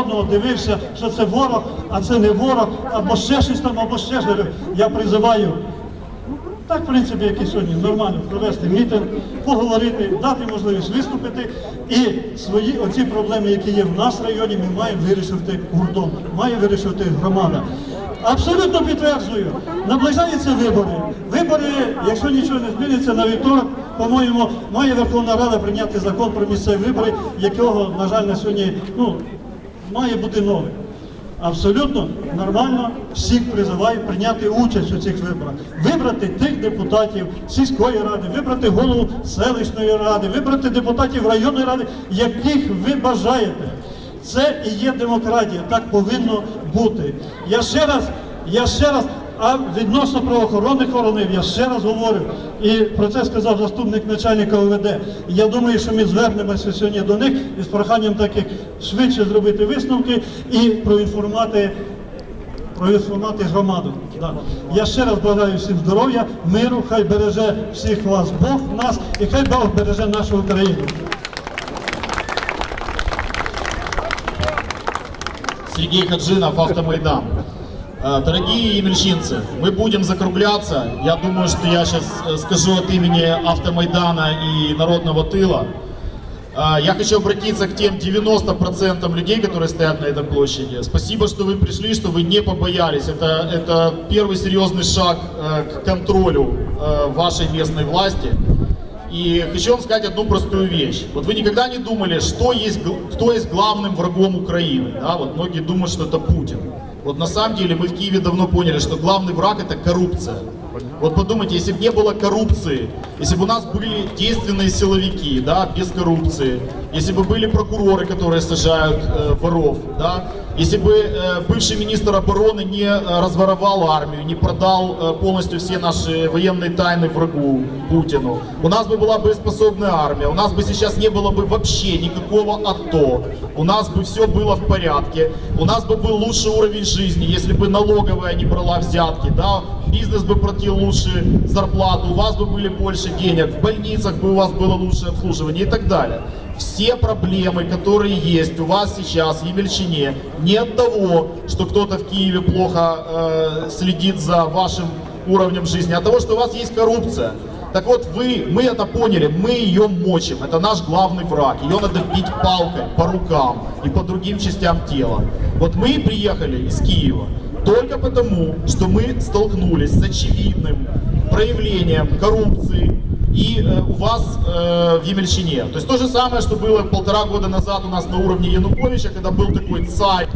одного дивився, що це ворог, а це не ворог, або ще щось там, або ще щось. Я призиваю так, в принципі, як і сьогодні, нормально провести мітинг, поговорити, дати можливість виступити. І свої оці проблеми, які є в нас в районі, ми маємо вирішувати гуртом, має вирішувати громада. Абсолютно підтверджую, наближаються вибори. Вибори, якщо нічого не зміниться, на вівторок, по-моєму, має Верховна Рада прийняти закон про місцеві вибори, якого, на жаль, на сьогодні ну, має бути новий. Абсолютно нормально всіх призиваю прийняти участь у цих виборах, вибрати тих депутатів сільської ради, вибрати голову селищної ради, вибрати депутатів районної ради, яких ви бажаєте. Це і є демократія, так повинно бути. Я ще раз, я ще раз, а відносно правоохоронних органів, я ще раз говорю, і про це сказав заступник начальника ОВД. Я думаю, що ми звернемося сьогодні до них із проханням таких швидше зробити висновки і проінформувати. Проінформувати громаду. Да. Я ще раз бажаю всім здоров'я, миру, хай береже всіх вас Бог нас і хай Бог береже нашу Україну. Сергей Хаджинов, Автомайдан. Э, Дорогие емельчинцы, мы будем закругляться. Я думаю, что я сейчас скажу от имени Автомайдана и Народного тыла. Э, Я хочу обратиться к тем 90% людей, которые стоят на этой площади. Спасибо, что вы пришли, что вы не побоялись. Это, это первый серьезный шаг э, к контролю э, вашей местной власти. И хочу вам сказать одну простую вещь. Вот вы никогда не думали, что есть, кто есть главным врагом Украины. Да? Вот многие думают, что это Путин. Вот на самом деле мы в Киеве давно поняли, что главный враг это коррупция. Вот подумайте, если бы не было коррупции, если бы у нас были действенные силовики, да, без коррупции, если бы были прокуроры, которые сажают э, воров, да, если бы э, бывший министр обороны не э, разворовал армию, не продал э, полностью все наши военные тайны врагу Путину, у нас бы была боеспособная армия, у нас бы сейчас не было бы вообще никакого АТО, у нас бы все было в порядке, у нас бы был лучший уровень жизни, если бы налоговая не брала взятки, да, бизнес бы платил лучше зарплату, у вас бы были больше денег, в больницах бы у вас было лучшее обслуживание и так далее. Все проблемы, которые есть у вас сейчас в Емельчине, не от того, что кто-то в Киеве плохо э, следит за вашим уровнем жизни, а от того, что у вас есть коррупция. Так вот, вы, мы это поняли, мы ее мочим, это наш главный враг. Ее надо бить палкой по рукам и по другим частям тела. Вот мы приехали из Киева только потому, что мы столкнулись с очевидным проявлением коррупции и э, у вас э, в Емельчине. То есть то же самое, что было полтора года назад у нас на уровне Януковича, когда был такой царь